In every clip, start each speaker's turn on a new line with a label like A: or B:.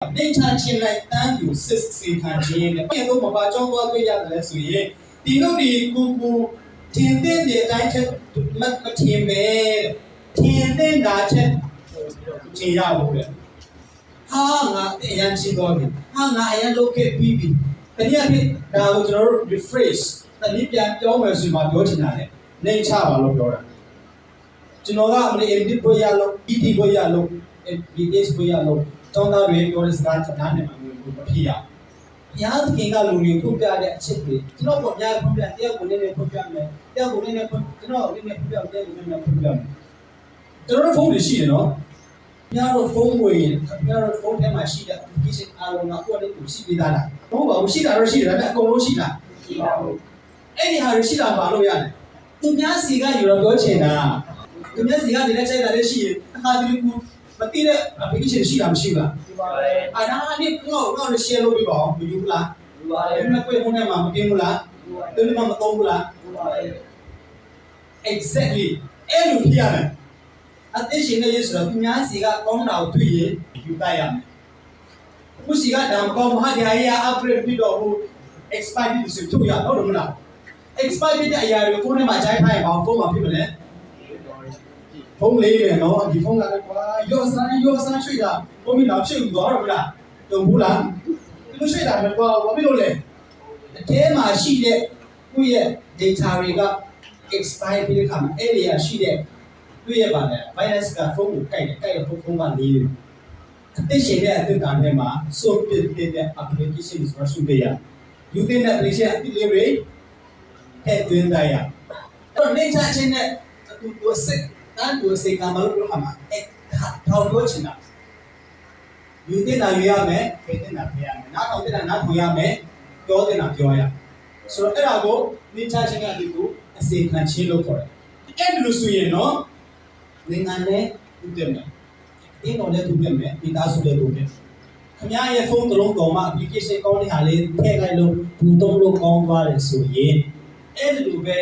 A: နေချချင်းလိုက်တန်းသူစစ်စီခံခြင်းနဲ့ပြန်လို့မပါကြောင်းသွားတွေ့ရတယ်လဲဆိုရင်ဒီလိုဒီကူကူထင်တဲ့အတိုင်းချက်မမထင်ပဲထင်တဲ့နာချက်ထင်ရဘူးလေဟာငါအရင်ရှိတော့ပြီဟာငါအရင်လုပ်ခဲ့ပြီးပြီတနည်းအားဖြင့်ဒါကိုကျွန်တော်တို့ refresh တနည်းပြန်ပြောမယ်ဆိုမှပြောချင်တာလေနေချပါလို့ပြောတာကျွန်တော်ကအမလေး edit ကိုရလို့ ED ကိုရလို့ BS ကိုရလို့ တောင်းတာတွေပြောတဲ့စကားကျွန်တော်နဲ့မှမဖြစ်ရဘုရားသခင်ကလူတွေကိုပြတဲ့အချက်တွေကျွန်တော်ကအများကြီးပြတယောက်ကိုလည်းလည်းပြပြမယ်တယောက်ကိုလည်းလည်းကျွန်တော်လည်းလည်းပြပြတယောက်ကိုလည်းလည်းပြပြမယ်ကျွန်တော်ဖုန်းတွေရှိတယ်နော်ညတော့ဖုန်းဝင်ညတော့ဖုန်းထဲမှာရှိတဲ့ application အားလုံးကကိုယ်လည်းရှိပြီးသားလားမဟုတ်ပါဘူးရှိတာတော့ရှိတယ်ဒါပေမဲ့အကုန်လုံးရှိတာ
B: ရှိပါဘူး
A: အဲ့ဒီဟာတွေရှိတာပါလို့ရတယ်သူများစီကယူတော့ပြောချင်တာသူများစီကနေလည်းချိန်တာလည်းရှိရင်အခါတည်းက မသိတဲ့ application ရှိတာမရှိဘူးလား
B: ရှိပါလေ
A: အဲ့ဒါနဲ့တော့တော့ share လုပ်ပေးပါအောင်မယူဘူးလား
B: ရှိပါလေ
A: အဲ့ဒီမှာကိုယ်ဖုန်းထဲမှာမกินဘူးလား
B: ရှိပါလေ
A: သူတို့မသုံးဘူးလား
B: ရှိပါလေ
A: exactly အဲ့လိုဖြစ်ရမယ်အသိရှင်နဲ့ရေးဆိုတော့သူများစီကကောင်းတာကိုတွေ့ရင်ယူတတ်ရမယ်ခုစီကဒါမကောင်းမဟာဒီဟာကြီးက upgrade ပြီးတော့ဟို expire ပြီးဆိုထုတ်ရဟုတ်တယ်မလား expire ပြီးတဲ့အရာတွေကိုဖုန်းထဲမှာဂျိုင်းထားရင်ဘာဖုန်းမှာဖြစ်မလဲ ဖုန်းလေးပဲနော်ဒီဖုန်းကလည်းကွာရော့စမ်းရော့စမ်းရွှေ့တာဖုန်းမိတော့ရွှေ့ယူသွားတော့မလားတုံဘူးလားဒီလိုရွှေ့တာလည်းကွာဘာဖြစ်လို့လဲအထဲမှာရှိတဲ့ကိုယ့်ရဲ့ data တွေက expire ပြီးတဲ့အခါမှာအဲ့ဒီရရှိတဲ့တွေ့ရပါတယ် virus ကဖုန်းကိုကြိုက်တယ်ကြိုက်တဲ့ဖုန်းဖုန်းကနေတယ်အသိရှင်တဲ့အသိတာထဲမှာ so ပြည့်တဲ့ application ဆိုတာရှိပေးရ you think that application delivery တဲ့တွင်းတိုင်းရတော့နေချချင်းနဲ့သူသူစိ တ်တန်းသူစိတ်ကမလို့ပြောမှာအဲထောင်လို့ချင်တာ you think တာရရမယ်ဖေးတင်တာဖေးရမယ်နားထောင်တင်တာနားထောင်ရမယ်ပြောတင်တာပြောရဆိုတော့အဲ့ဒါကိုနေချချင်းကဒီကိုအစိခံချင်းလို့ခေါ်တယ်အဲ့ဒီလိုဆိုရင်နော်နိုင်ငံနဲ့ဥတည်မယ်အင်းတော်နဲ့ဥတည်မယ်ဒီသားစုနဲ့ဥတည်မယ်ခင်ဗျားရဲ့ဖုန်းတစ်လုံးကောင်မှ application ကောင်းတဲ့ဟာလေးထည့်လိုက်လို့ဘူးသုံးလို့ကောင်းသွားတယ်ဆိုရင်အဲ့ဒီလိုပဲ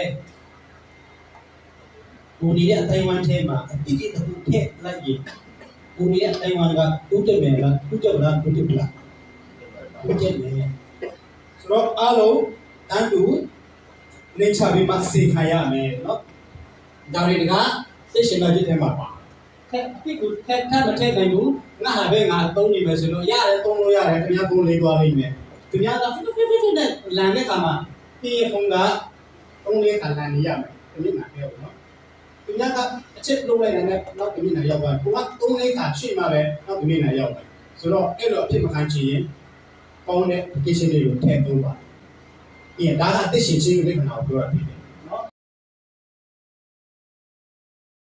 A: ကိုနေတဲ့အတိုင်းဝမ်ထဲမှာအတိအကျတစ်ခုထည့်လိုက်ရင်ကိုနေတဲ့အတိုင်းဝမ်ကဥတည်မယ်လားဥတည်မလားဥတည်မလားဥတည်မယ်ဆိုတော့အားလုံးတန်းတူနေချပြီးမှအစီခံရမယ်နော်ဒါတွေကသိရှင်တော်ကြီးထဲမှာပါထက်အတိကိုထက်ထက်မထည့်နိုင်ဘူးငါဟာပဲငါသုံးနေမယ်ဆိုလို့ရတယ်သုံးလို့ရတယ်ခင်ဗျားဖုန်းလေးသွားလိမ့်မယ်ခင်ဗျားကဖိဖိဖိဖိနဲ့လမ်းတဲ့ခါမှာဒီဖုန်းကသုံးလေးခါလမ်းနေရမယ်ဒီနေ့ငါပြောနော် ခင်ဗျားကအချက်လုံးလိုက်တယ်နဲ့နောက်ဒီနေ့ငါရောက်သွားကိုကသုံးလေးခါရှိမှပဲနောက်ဒီနေ့ငါရောက်သွားဆိုတော့အဲ့လိုအဖြစ်မခံချင်ရင်ကောင်းတဲ့ application တွေကိုထည့်သုံးပါ။ဒီဒါကအသက်ရှင်ခြင်းကိုလက္ခဏာကိုပြောရပြီ